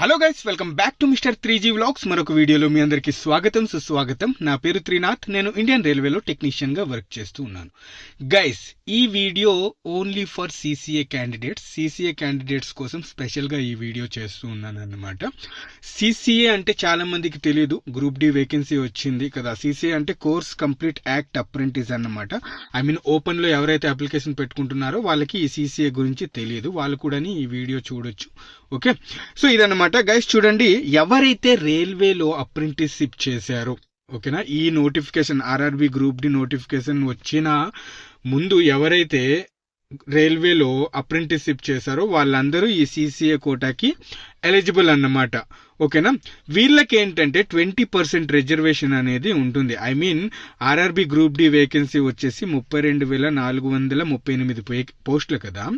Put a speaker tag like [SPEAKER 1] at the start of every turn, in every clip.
[SPEAKER 1] Hello guys welcome back to mister three G vlogs మరొక వీడియోలో మీ అందరికీ స్వాగతం సుస్వాగతం. నా పేరు త్రినాథ్. నేను ఇండియన్ రైల్వేలో టెక్నీషియన్గా వర్క్ చేస్తూ ఉన్నాను. గైస్ ఈ video only for CCA candidates CCA candidates కోసం స్పెషల్గా ఈ వీడియో చేస్తూ ఉన్నాను అన్నమాట. సీసీఏ అంటే చాలా మందికి తెలియదు గ్రూప్ డి వేకెన్సీ వచ్చింది కదా. సీసీఏ అంటే కోర్స్ కంప్లీట్ యాక్ట్ అప్రెంటిస్ అన్నమాట. ఐ మీన్ ఓపెన్లో ఎవరైతే అప్లికేషన్ పెట్టుకుంటున్నారో వాళ్ళకి ఈ సీసీఏ గురించి తెలియదు వాళ్ళు కూడా ఈ వీడియో చూడొచ్చు. ఓకే? సో ఇదన్నమాట. గైస్ చూడండి ఎవరైతే రైల్వేలో అప్రెంటిస్షిప్ చేశారో ఓకేనా? ఈ notification RRB group D notification వచ్చిన ముందు ఎవరైతే రైల్వేలో అప్రెంటిస్షిప్ చేశారో వాళ్ళందరూ ఈ సీసీఏ కోటాకి ఎలిజిబుల్ అన్నమాట. ఓకేనా? వీళ్ళకి ఏంటంటే ట్వంటీ పర్సెంట్ రిజర్వేషన్ అనేది ఉంటుంది. I mean RRB group D vacancy వచ్చేసి ముప్పై రెండు వేల నాలుగు వందల ముప్పై ఎనిమిది పోస్టులు కదా.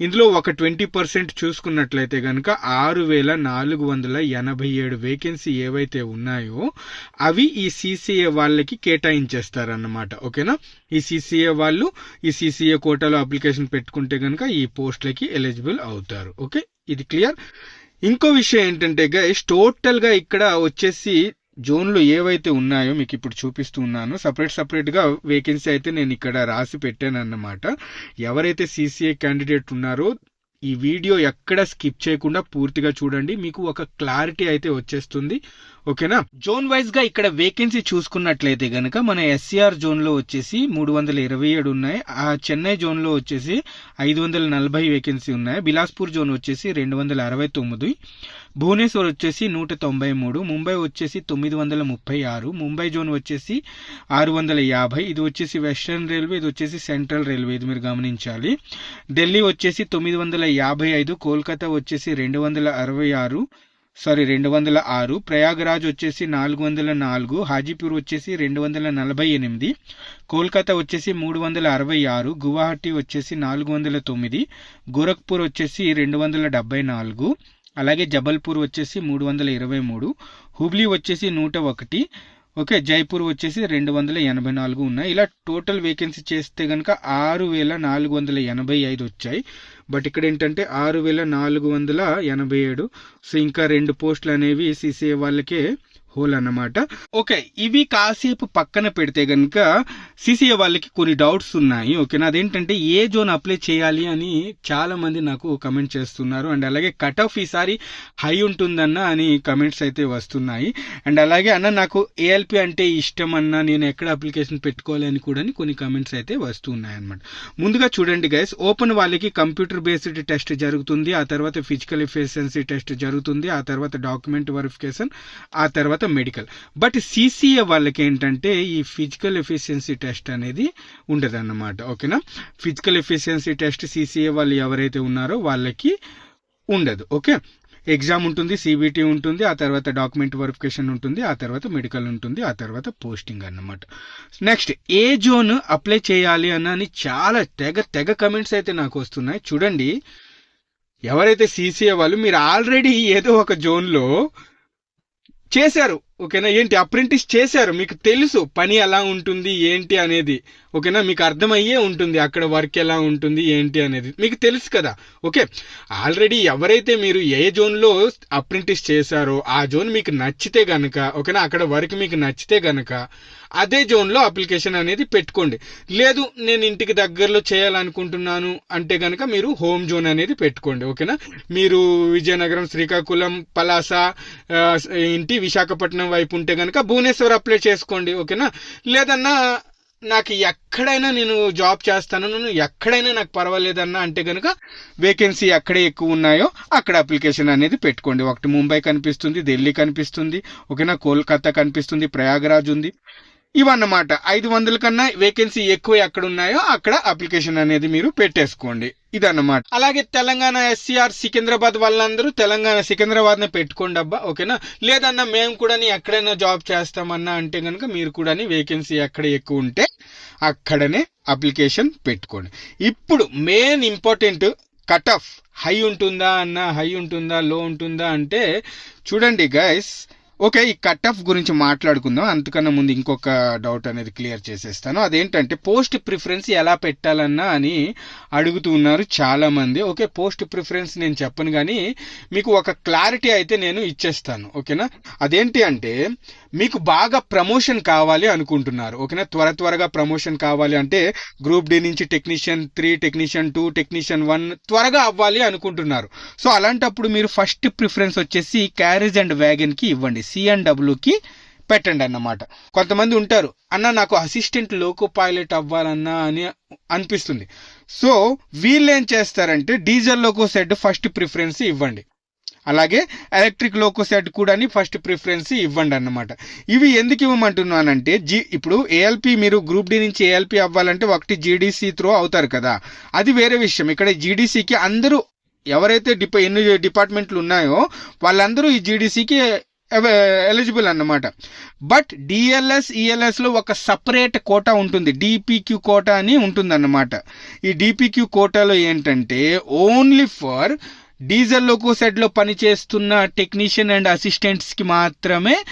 [SPEAKER 1] ఇందులో ఒక ట్వంటీ పర్సెంట్ చూసుకున్నట్లయితే కనుక ఆరు వేల నాలుగు వందల ఎనభై ఏడు వేకెన్సీ ఏవైతే ఉన్నాయో అవి ఈ సీసీఏ వాళ్ళకి కేటాయించేస్తారన్నమాట. ఓకేనా? ఈ సీసీఏ వాళ్ళు ఈ సీసీఏ కోటాలో అప్లికేషన్ పెట్టుకుంటే కనుక ఈ పోస్టులకి ఎలిజిబుల్ అవుతారు. ఓకే? ఇది క్లియర్? ఇంకో విషయం ఏంటంటే గైస్ టోటల్గా ఇక్కడ వచ్చేసి జోన్లు ఏవైతే ఉన్నాయో మీకు ఇప్పుడు చూపిస్తూ ఉన్నాను. సపరేట్ సపరేట్గా వేకెన్సీ అయితే నేను ఇక్కడ రాసి పెట్టాను అన్నమాట ఎవరైతే సీసీఏ క్యాండిడేట్ ఉన్నారో ఈ వీడియో ఎక్కడ స్కిప్ చేయకుండా పూర్తిగా చూడండి. మీకు ఒక క్లారిటీ అయితే వచ్చేస్తుంది. ఓకేనా? జోన్ వైజ్గా ఇక్కడ వేకెన్సీ చూసుకున్నట్లయితే గనక మన ఎస్సీఆర్ జోన్లో వచ్చేసి మూడు వందల ఇరవై ఏడు ఉన్నాయి. ఆ చెన్నై జోన్లో వచ్చేసి ఐదు వందల నలభై వేకెన్సీ ఉన్నాయి. బిలాస్పూర్ జోన్ వచ్చేసి రెండు వందల అరవై తొమ్మిది. భువనేశ్వర్ వచ్చేసి నూట తొంభై మూడు ముంబై వచ్చేసి తొమ్మిది వందల ముప్పై ఆరు ముంబై జోన్ వచ్చేసి ఆరు వందల యాభై ఇది వచ్చేసి వెస్ట్రన్ రైల్వే ఇది వచ్చేసి సెంట్రల్ రైల్వే ఇది మీరు గమనించాలి. ఢిల్లీ వచ్చేసి తొమ్మిది వందల యాభై ఐదు కోల్కతా వచ్చేసి రెండు వందల అరవై ఆరు సారీ రెండు వందల ఆరు ప్రయాగరాజ్ వచ్చేసి నాలుగు వందల నాలుగు హాజీపూర్ వచ్చేసి రెండు వందల నలభై ఎనిమిది కోల్కతా వచ్చేసి మూడు వందల అరవై ఆరు గువాహటి వచ్చేసి నాలుగు వందల తొమ్మిది గోరఖ్పూర్ వచ్చేసి రెండు వందల డెబ్బై నాలుగు అలాగే జబల్పూర్ వచ్చేసి మూడు వందల ఇరవై మూడు హుబ్లీ వచ్చేసి నూట ఒకటి ఓకే జైపూర్ వచ్చేసి రెండు వందల ఎనభై నాలుగు ఉన్నాయి. ఇలా టోటల్ వేకెన్సీ చేస్తే కనుక ఆరు వేల నాలుగు వందల ఎనభై ఐదు వచ్చాయి. బట్ ఇక్కడ ఏంటంటే ఆరు వేల నాలుగు వందల ఎనభై ఏడు సో ఇంకా రెండు పోస్టులు అనేవి సీసీఏ వాళ్ళకే హోల్ అన్నమాట. ఓకే ఇవి కాసేపు పక్కన పెడితే కనుక సిసిఏ వాళ్ళకి కొన్ని డౌట్స్ ఉన్నాయి ఓకేనా? అదేంటంటే ఏ జోన్ అప్లై చేయాలి అని చాలా మంది నాకు కమెంట్ చేస్తున్నారు. అండ్ అలాగే కట్ ఆఫ్ ఈసారి హై ఉంటుందన్న అని కమెంట్స్ అయితే వస్తున్నాయి. అండ్ అలాగే అన్న నాకు ఏఎల్పి అంటే ఇష్టం అన్న నేను ఎక్కడ అప్లికేషన్ పెట్టుకోవాలి అని కూడా కొన్ని కమెంట్స్ అయితే వస్తున్నాయి అనమాట ముందుగా చూడండి గైస్ ఓపెన్ వాళ్ళకి కంప్యూటర్ బేస్డ్ టెస్ట్ జరుగుతుంది ఆ తర్వాత ఫిజికల్ ఎఫిషియన్సీ టెస్ట్ జరుగుతుంది ఆ తర్వాత డాక్యుమెంట్ వెరిఫికేషన్ ఆ తర్వాత మెడికల్ బట్ సీసీఏ వాళ్ళకి ఏంటంటే ఈ ఫిజికల్ ఎఫిషియన్సీ టెస్ట్ అనేది ఉండదు అన్నమాట ఓకేనా ఫిజికల్ ఎఫిషియన్సీ టెస్ట్ సీసీఏ వాళ్ళు ఎవరైతే ఉన్నారో వాళ్ళకి ఉండదు. ఓకే ఎగ్జామ్ ఉంటుంది సీబీటీ ఉంటుంది ఆ తర్వాత డాక్యుమెంట్ వెరిఫికేషన్ ఉంటుంది ఆ తర్వాత మెడికల్ ఉంటుంది ఆ తర్వాత పోస్టింగ్ అన్నమాట. నెక్స్ట్ ఏ జోన్ అప్లై చేయాలి అని చాలా తెగ తెగ కమెంట్స్ అయితే నాకు వస్తున్నాయి. చూడండి ఎవరైతే సీసీఏ వాళ్ళు మీరు ఆల్రెడీ ఏదో ఒక జోన్లో చేశారు. ఓకేనా? ఏంటి అప్రెంటిస్ చేశారు. మీకు తెలుసు పని ఎలా ఉంటుంది ఏంటి అనేది. ఓకేనా? మీకు అర్థమయ్యే ఉంటుంది అక్కడ వర్క్ ఎలా ఉంటుంది ఏంటి అనేది. మీకు తెలుసు కదా? ఓకే? ఆల్రెడీ ఎవరైతే మీరు ఏ జోన్లో అప్రెంటిస్ చేశారో ఆ జోన్ మీకు నచ్చితే గనక ఓకేనా? అక్కడ వర్క్ మీకు నచ్చితే గనక అదే జోన్లో అప్లికేషన్ అనేది పెట్టుకోండి. లేదు నేను ఇంటికి దగ్గరలో చేయాలనుకుంటున్నాను అంటే గనక మీరు హోమ్ జోన్ అనేది పెట్టుకోండి ఓకేనా? మీరు విజయనగరం శ్రీకాకుళం పలాస ఇంటి విశాఖపట్నం వైపు ఉంటే కనుక భువనేశ్వర్ అప్లై చేసుకోండి ఓకేనా? లేదన్నా నాకు ఎక్కడైనా నేను జాబ్ చేస్తాను నేను ఎక్కడైనా నాకు పర్వాలేదన్నా అంటే కనుక వేకెన్సీ ఎక్కడ ఎక్కువ ఉన్నాయో అక్కడ అప్లికేషన్ అనేది పెట్టుకోండి. ఒకటి ముంబై కనిపిస్తుంది ఢిల్లీ కనిపిస్తుంది ఓకేనా? కోల్కతా కనిపిస్తుంది ప్రయాగరాజ్ ఉంది. ఇవన్నమాట. ఐదు వందల కన్నా వేకెన్సీ ఎక్కువ ఎక్కడ ఉన్నాయో అక్కడ అప్లికేషన్ అనేది మీరు పెట్టేసుకోండి. ఇదన్నమాట. అలాగే తెలంగాణ ఎస్సీఆర్ సికింద్రాబాద్ వాళ్ళందరూ తెలంగాణ సికింద్రాబాద్ నే పెట్టుకోండి అబ్బా ఓకేనా? లేదన్నా మేము కూడా ఎక్కడైనా జాబ్ చేస్తామన్నా అంటే కనుక మీరు కూడా వేకెన్సీ ఎక్కడ ఎక్కువ ఉంటే అక్కడనే అప్లికేషన్ పెట్టుకోండి. ఇప్పుడు main important cut off high ఉంటుందా అన్న హై ఉంటుందా లో ఉంటుందా అంటే చూడండి గైస్ ఓకే ఈ కట్ ఆఫ్ గురించి మాట్లాడుకుందాం. అంతకన్నా ముందు ఇంకొక డౌట్ అనేది క్లియర్ చేసేస్తాను. అదేంటంటే పోస్ట్ ప్రిఫరెన్స్ ఎలా పెట్టాలన్నా అని అడుగుతూ ఉన్నారు చాలామంది. ఓకే పోస్ట్ ప్రిఫరెన్స్ నేను చెప్పను కానీ మీకు ఒక క్లారిటీ అయితే నేను ఇచ్చేస్తాను. ఓకేనా? అదేంటి అంటే మీకు బాగా ప్రమోషన్ కావాలి అనుకుంటున్నారు. ఓకేనా? త్వర త్వరగా ప్రమోషన్ కావాలి అంటే గ్రూప్ డి నుంచి technician three technician two technician one త్వరగా అవ్వాలి అనుకుంటున్నారు. సో అలాంటప్పుడు మీరు ఫస్ట్ ప్రిఫరెన్స్ వచ్చేసి క్యారేజ్ అండ్ వ్యాగన్కి ఇవ్వండి. సి డబ్ల్యూకి పెట్టండి అన్నమాట. కొంతమంది ఉంటారు అన్న నాకు అసిస్టెంట్ లోకో పైలట్ అవ్వాలన్నా అని అనిపిస్తుంది. సో వీళ్ళు ఏం చేస్తారంటే diesel loco set first preference ఇవ్వండి. అలాగే ఎలక్ట్రిక్ లోకో సెట్ కూడా ఫస్ట్ ప్రిఫరెన్స్ ఇవ్వండి అన్నమాట ఇవి ఎందుకు ఇవ్వమంటున్నానంటే జీ ఇప్పుడు ఏఎల్పి మీరు గ్రూప్ డి నుంచి ఏఎల్పి అవ్వాలంటే ఒకటి జీడీసీ త్రో అవుతారు కదా. అది వేరే విషయం. ఇక్కడ జీడీసీకి అందరూ ఎవరైతే డిప ఎన్ని డిపార్ట్మెంట్లు ఉన్నాయో వాళ్ళందరూ ఈ జీడీసీకి ఎలిజిబుల్ అన్నమాట. బట్ డిఎల్ఎస్ ఈఎల్ఎస్లో ఒక సపరేట్ కోటా ఉంటుంది. డిపిక్యూ కోటా అని ఉంటుంది అన్నమాట ఈ డిపిక్యూ కోటాలో ఏంటంటే ఓన్లీ ఫర్ డీజిల్ లోకో సెట్లో పనిచేస్తున్న టెక్నీషియన్ అండ్ అసిస్టెంట్స్కి మాత్రమే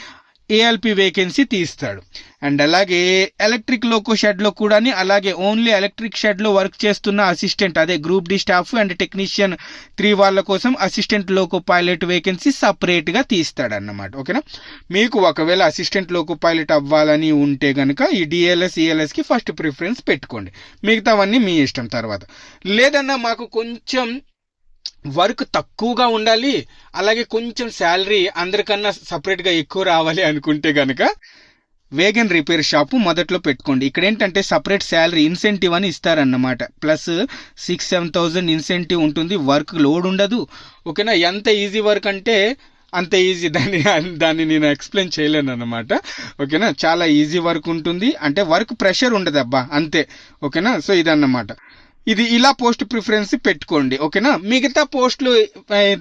[SPEAKER 1] ఏఎల్పి వేకెన్సీ తీస్తాడు. అండ్ అలాగే ఎలక్ట్రిక్ లోకో షెడ్లో కూడా అలాగే ఓన్లీ ఎలక్ట్రిక్ షెడ్లో వర్క్ చేస్తున్న అసిస్టెంట్ అదే group D staff and technician three వాళ్ళ కోసం అసిస్టెంట్ లోకో పైలట్ వేకెన్సీ సపరేట్గా తీస్తాడు అన్నమాట ఓకేనా? మీకు ఒకవేళ అసిస్టెంట్ లోకో పైలట్ అవ్వాలని ఉంటే కనుక ఈ డిఎల్ఎస్ ఈఎల్ఎస్కి ఫస్ట్ ప్రిఫరెన్స్ పెట్టుకోండి. మిగతావన్నీ మీ ఇష్టం తర్వాత. లేదన్నా మాకు కొంచెం వర్క్ తక్కువగా ఉండాలి అలాగే కొంచెం శాలరీ అందరికన్నా సపరేట్గా ఎక్కువ రావాలి అనుకుంటే కనుక వేగన్ రిపేర్ షాపు మొదట్లో పెట్టుకోండి. ఇక్కడ ఏంటంటే సపరేట్ శాలరీ ఇన్సెంటివ్ అని ఇస్తారన్నమాట. Plus six seven thousand incentive ఉంటుంది వర్క్ లోడ్ ఉండదు. ఓకేనా? ఎంత ఈజీ వర్క్ అంటే అంత ఈజీ. దాన్ని దాన్ని నేను ఎక్స్ప్లెయిన్ చేయలేను అనమాట ఓకేనా? చాలా ఈజీ వర్క్ ఉంటుంది. అంటే వర్క్ ప్రెషర్ ఉండదు అబ్బా అంతే. ఓకేనా? సో ఇదన్నమాట. ఇది ఇలా పోస్ట్ ప్రిఫరెన్స్ పెట్టుకోండి ఓకేనా? మిగతా పోస్టులు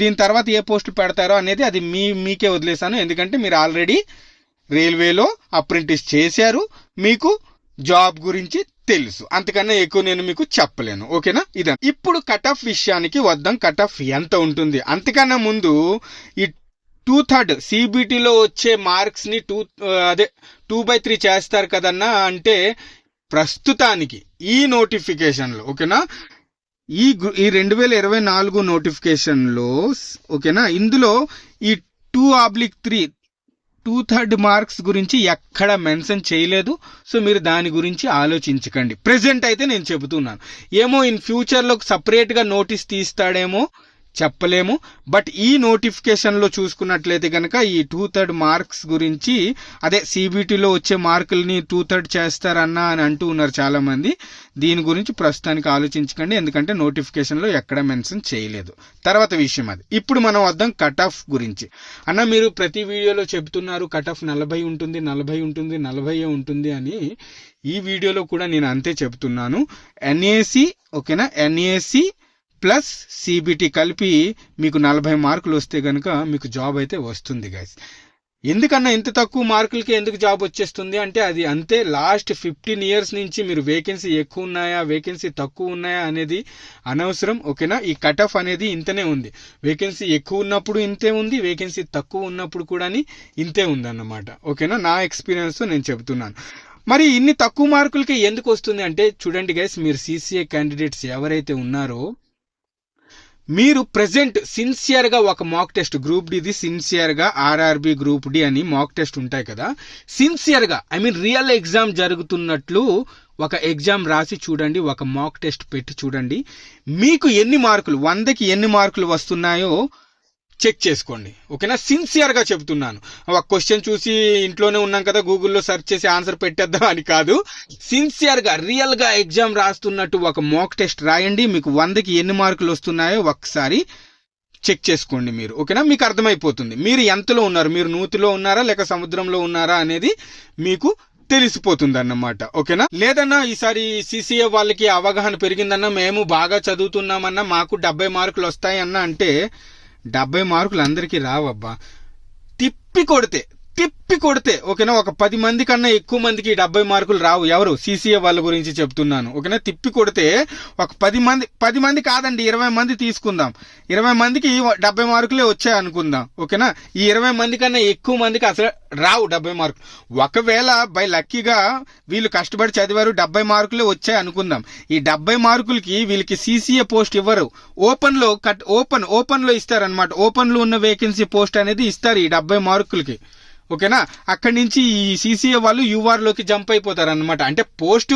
[SPEAKER 1] దీని తర్వాత ఏ పోస్ట్ పెడతారో అనేది అది మీ మీకే వదిలేసాను ఎందుకంటే మీరు ఆల్రెడీ రైల్వేలో అప్రెంటిస్ చేశారు మీకు జాబ్ గురించి తెలుసు. అంతకన్నా ఎక్కువ నేను మీకు చెప్పలేను ఓకేనా? ఇదే ఇప్పుడు కట్ ఆఫ్ విషయానికి వద్దాం. కట్ ఆఫ్ ఎంత ఉంటుంది? అంతకన్నా ముందు ఈ టూ థర్డ్ సిబిటీలో వచ్చే మార్క్స్ని టూ అదే టూ బై త్రీ చేస్తారు కదన్నా అంటే ప్రస్తుతానికి ఈ నోటిఫికేషన్లో ఓకేనా? ఈ ఈ రెండు వేల ఇరవై నాలుగు నోటిఫికేషన్లో ఓకేనా? ఇందులో ఈ two oblique three two third marks గురించి ఎక్కడ మెన్షన్ చేయలేదు. సో మీరు దాని గురించి ఆలోచించకండి. ప్రెసెంట్ అయితే నేను చెబుతున్నాను. ఏమో ఇన్ ఫ్యూచర్లో సపరేట్గా నోటీస్ తీస్తాడేమో చెప్పలేము. బట్ ఈ నోటిఫికేషన్లో చూసుకున్నట్లయితే కనుక ఈ టూ థర్డ్ మార్క్స్ గురించి అదే సిబిటీలో వచ్చే మార్కుల్ని టూ థర్డ్ చేస్తారన్నా అని అంటూ ఉన్నారు చాలామంది. దీని గురించి ప్రస్తుతానికి ఆలోచించకండి. ఎందుకంటే నోటిఫికేషన్లో ఎక్కడ మెన్షన్ చేయలేదు. తర్వాత విషయం అది. ఇప్పుడు మనం వద్దాం కట్ ఆఫ్ గురించి. అన్న మీరు ప్రతి వీడియోలో చెబుతున్నారు కట్ ఆఫ్ నలభై ఉంటుంది నలభై ఉంటుంది నలభై ఉంటుంది అని. ఈ వీడియోలో కూడా నేను అంతే చెబుతున్నాను. ఎన్ఏసి ఓకేనా? ఎన్ఏసి ప్లస్ సిబిటి కలిపి మీకు నలభై మార్కులు వస్తే కనుక మీకు జాబ్ అయితే వస్తుంది గైస్ ఎందుకన్నా ఇంత తక్కువ మార్కులకి ఎందుకు జాబ్ వచ్చేస్తుంది అంటే అది అంతే. లాస్ట్ ఫిఫ్టీన్ ఇయర్స్ నుంచి మీరు వేకెన్సీ ఎక్కువ ఉన్నాయా వేకెన్సీ తక్కువ ఉన్నాయా అనేది అనవసరం ఓకేనా? ఈ కట్ ఆఫ్ అనేది ఇంతనే ఉంది. వేకెన్సీ ఎక్కువ ఉన్నప్పుడు ఇంతే ఉంది వేకెన్సీ తక్కువ ఉన్నప్పుడు కూడా ఇంతే ఉందన్నమాట. ఓకేనా? నా ఎక్స్పీరియన్స్ నేను చెబుతున్నాను. మరి ఇన్ని తక్కువ మార్కులకి ఎందుకు వస్తుంది అంటే చూడండి గైస్ మీరు సీసీఏ క్యాండిడేట్స్ ఎవరైతే ఉన్నారో మీరు ప్రెసెంట్ సిన్సియర్గా ఒక మాక్ టెస్ట్ గ్రూప్ డిది సిన్సియర్గా ఆర్ఆర్బి గ్రూప్ డి అని మాక్ టెస్ట్ ఉంటాయి కదా. సిన్సియర్గా ఐ మీన్ రియల్ ఎగ్జామ్ జరుగుతున్నట్లు ఒక ఎగ్జామ్ రాసి చూడండి ఒక మాక్ టెస్ట్ పెట్టి చూడండి. మీకు ఎన్ని మార్కులు వందకి ఎన్ని మార్కులు వస్తున్నాయో చెక్ చేసుకోండి. ఓకేనా? సిన్సియర్గా చెప్తున్నాను. చెబుతున్నాను ఒక క్వశ్చన్ చూసి ఇంట్లోనే ఉన్నాం కదా గూగుల్లో సెర్చ్ చేసి ఆన్సర్ పెట్టేద్దాం అని కాదు. సిన్సియర్గా రియల్గా ఎగ్జామ్ రాస్తున్నట్టు ఒక మోక్ టెస్ట్ రాయండి. మీకు వందకి ఎన్ని మార్కులు వస్తున్నాయో ఒకసారి చెక్ చేసుకోండి మీరు. ఓకేనా? మీకు అర్థమైపోతుంది. మీరు ఎంతలో ఉన్నారు? మీరు నూతిలో ఉన్నారా? లేక సముద్రంలో ఉన్నారా? అనేది మీకు తెలిసిపోతుంది అన్నమాట ఓకేనా? లేదన్నా ఈసారి సిసిఏ వాళ్ళకి అవగాహన పెరిగిందన్నా మేము బాగా చదువుతున్నామన్నా మాకు డెబ్బై మార్కులు వస్తాయన్నా అంటే డెబ్బై మార్కులు అందరికీ రావబ్బా. తిప్పి కొడితే తిప్పి కొడితే ఓకేనా ఒక పది మంది కన్నా ఎక్కువ మందికి డెబ్బై మార్కులు రావు. ఎవరు? సీసీఏ వాళ్ళ గురించి చెప్తున్నాను. ఓకేనా తిప్పి కొడితే ఒక పది మంది పది మంది కాదండి ఇరవై మంది తీసుకుందాం. ఇరవై మందికి డెబ్బై మార్కులే వచ్చాయి అనుకుందాం. ఓకేనా ఈ ఇరవై మంది కన్నా ఎక్కువ మందికి అసలు రావు డెబ్బై మార్కులు. ఒకవేళ బై లక్కీగా వీళ్ళు కష్టపడి చదివారు డెబ్బై మార్కులే వచ్చాయి అనుకుందాం. ఈ డెబ్బై మార్కులకి వీళ్ళకి సీసీఏ పోస్ట్ ఇవ్వరు. ఓపెన్లో కట్ ఓపెన్ ఓపెన్లో ఇస్తారనమాట ఓపెన్లో ఉన్న వేకెన్సీ పోస్ట్ అనేది ఇస్తారు ఈ డెబ్బై మార్కులకి. ఓకేనా? అక్కడి నుంచి ఈ సీసీఏ వాళ్ళు యూఆర్లోకి జంప్ అయిపోతారు అనమాట అంటే పోస్ట్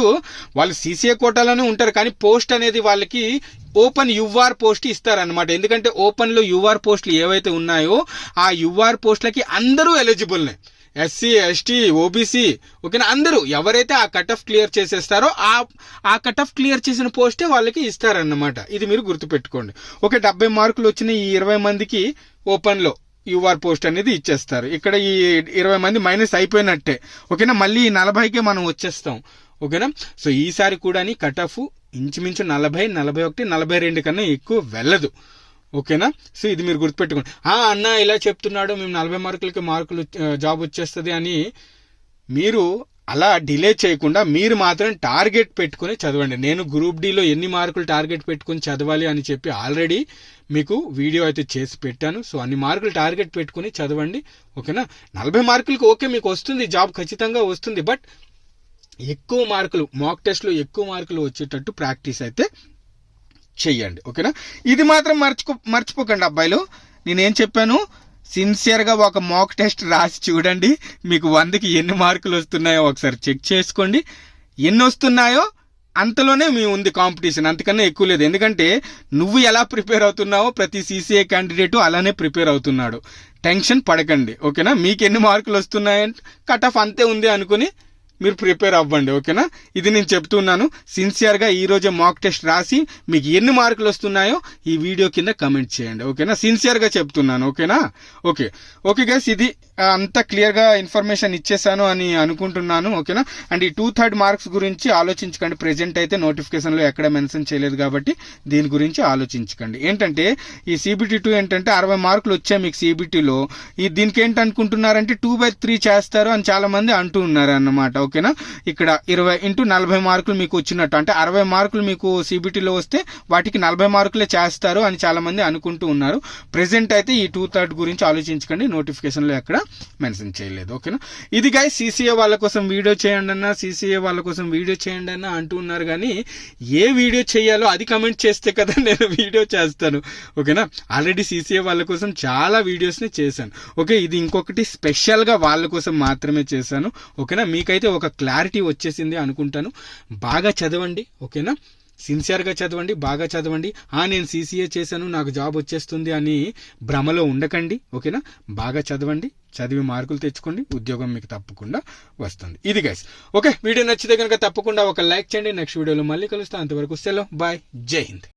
[SPEAKER 1] వాళ్ళు సీసీఏ కోటాలోనే ఉంటారు కానీ పోస్ట్ అనేది వాళ్ళకి ఓపెన్ యుఆర్ పోస్ట్ ఇస్తారనమాట ఎందుకంటే ఓపెన్లో యుఆర్ పోస్టులు ఏవైతే ఉన్నాయో ఆ యుఆర్ పోస్టులకి అందరూ ఎలిజిబుల్నే. ఎస్సీ ఎస్టీ ఓబీసీ ఓకేనా? అందరూ. ఎవరైతే ఆ కట్ ఆఫ్ క్లియర్ చేసేస్తారో ఆ ఆ కట్ ఆఫ్ క్లియర్ చేసిన పోస్టే వాళ్ళకి ఇస్తారన్నమాట. ఇది మీరు గుర్తుపెట్టుకోండి. ఓకే డెబ్బై మార్కులు వచ్చిన ఈ ఇరవై మందికి ఓపెన్లో. యూఆర్ పోస్ట్ అనేది ఇచ్చేస్తారు. ఇక్కడ ఈ ఇరవై మంది మైనస్ అయిపోయినట్టే. ఓకేనా? మళ్ళీ ఈ నలభైకే మనం వచ్చేస్తాం. ఓకేనా? సో ఈసారి కూడా కట్ ఆఫ్ ఇంచుమించు నలభై నలభై ఒకటి నలభై రెండు కన్నా ఎక్కువ వెళ్ళదు. ఓకేనా? సో ఇది మీరు గుర్తుపెట్టుకోండి. ఆ అన్న ఇలా చెప్తున్నాడు మేము నలభై మార్కులకి మార్కులు జాబ్ వచ్చేస్తుంది అని మీరు అలా డిలే చేయకుండా మీరు మాత్రం టార్గెట్ పెట్టుకుని చదవండి. నేను గ్రూప్ డిలో ఎన్ని మార్కులు టార్గెట్ పెట్టుకుని చదవాలి అని చెప్పి ఆల్రెడీ మీకు వీడియో అయితే చేసి పెట్టాను. సో అన్ని మార్కులు టార్గెట్ పెట్టుకుని చదవండి. ఓకేనా? నలభై మార్కులకి ఓకే మీకు వస్తుంది. జాబ్ ఖచ్చితంగా వస్తుంది. బట్ ఎక్కువ మార్కులు మాక్ టెస్ట్లో ఎక్కువ మార్కులు వచ్చేటట్టు ప్రాక్టీస్ అయితే చెయ్యండి ఓకేనా? ఇది మాత్రం మర్చిపో మర్చిపోకండి అబ్బాయిలు. నేనేం చెప్పాను? సిన్సియర్గా ఒక మాక్ టెస్ట్ రాసి చూడండి. మీకు వందకి ఎన్ని మార్కులు వస్తున్నాయో ఒకసారి చెక్ చేసుకోండి. ఎన్ని వస్తున్నాయో అంతలోనే మీ ఉంది కాంపిటీషన్. అంతకన్నా ఎక్కువ లేదు. ఎందుకంటే నువ్వు ఎలా ప్రిపేర్ అవుతున్నావో ప్రతి సీసీఏ క్యాండిడేట్ అలానే ప్రిపేర్ అవుతున్నాడు. టెన్షన్ పడకండి. ఓకేనా? మీకు ఎన్ని మార్కులు వస్తున్నాయంటే కట్ ఆఫ్ అంతే ఉంది అనుకుని మీరు ప్రిపేర్ అవ్వండి ఓకేనా? ఇది నేను చెప్తున్నాను. సిన్సియర్గా ఈ రోజే మాక్ టెస్ట్ రాసి మీకు ఎన్ని మార్కులు వస్తున్నాయో ఈ వీడియో కింద కమెంట్ చేయండి ఓకేనా? సిన్సియర్గా చెప్తున్నాను ఓకేనా? ఓకే. ఓకే గైస్ ఇది అంత క్లియర్గా ఇన్ఫర్మేషన్ ఇచ్చేసాను అని అనుకుంటున్నాను ఓకేనా? అండ్ ఈ టూ థర్డ్ మార్క్స్ గురించి ఆలోచించకండి. ప్రెజెంట్ అయితే నోటిఫికేషన్లో ఎక్కడ మెన్షన్ చేయలేదు కాబట్టి దీని గురించి ఆలోచించకండి. ఏంటంటే ఈ సిబిటీ టూ ఏంటంటే అరవై మార్కులు వచ్చాయి మీకు సిబిటీలో. ఈ దీనికి ఏంటి అనుకుంటున్నారంటే టూ బై త్రీ చేస్తారు అని చాలామంది అంటూ ఉన్నారు అన్నమాట ఓకేనా? ఇక్కడ ఇరవై ఇంటూ నలభై మార్కులు మీకు వచ్చినట్టు అంటే అరవై మార్కులు మీకు సిబిటీలో వస్తే వాటికి నలభై మార్కులే చేస్తారు అని చాలామంది అనుకుంటూ ఉన్నారు. ప్రెసెంట్ అయితే ఈ టూ థర్డ్ గురించి ఆలోచించకండి నోటిఫికేషన్లో ఎక్కడ మెన్షన్ చేయలేదు ఓకేనా? ఇది గాయ సీసీఏ వాళ్ళ కోసం వీడియో చేయండి అన్న సీసీఏ వాళ్ళ కోసం వీడియో చేయండి అన్న అంటూ ఉన్నారు కానీ ఏ వీడియో చేయాలో అది కమెంట్ చేస్తే కదా నేను వీడియో చేస్తాను ఓకేనా? ఆల్రెడీ సీసీఏ వాళ్ళ కోసం చాలా వీడియోస్ని చేశాను ఓకే? ఇది ఇంకొకటి స్పెషల్గా వాళ్ళ కోసం మాత్రమే చేశాను ఓకేనా? మీకైతే ఒక క్లారిటీ వచ్చేసింది అనుకుంటాను. బాగా చదవండి ఓకేనా? సిన్సియర్గా చదవండి బాగా చదవండి. ఆ నేను సీసీఏ చేశాను నాకు జాబ్ వచ్చేస్తుంది అని భ్రమలో ఉండకండి ఓకేనా? బాగా చదవండి చదివి మార్కులు తెచ్చుకోండి ఉద్యోగం మీకు తప్పకుండా వస్తుంది. ఇది గైస్ ఓకే వీడియో నచ్చితే కనుక తప్పకుండా ఒక లైక్ చేయండి. నెక్స్ట్ వీడియోలో మళ్ళీ కలుస్తాను అంతవరకు సెలవు. బాయ్ జై హింద్.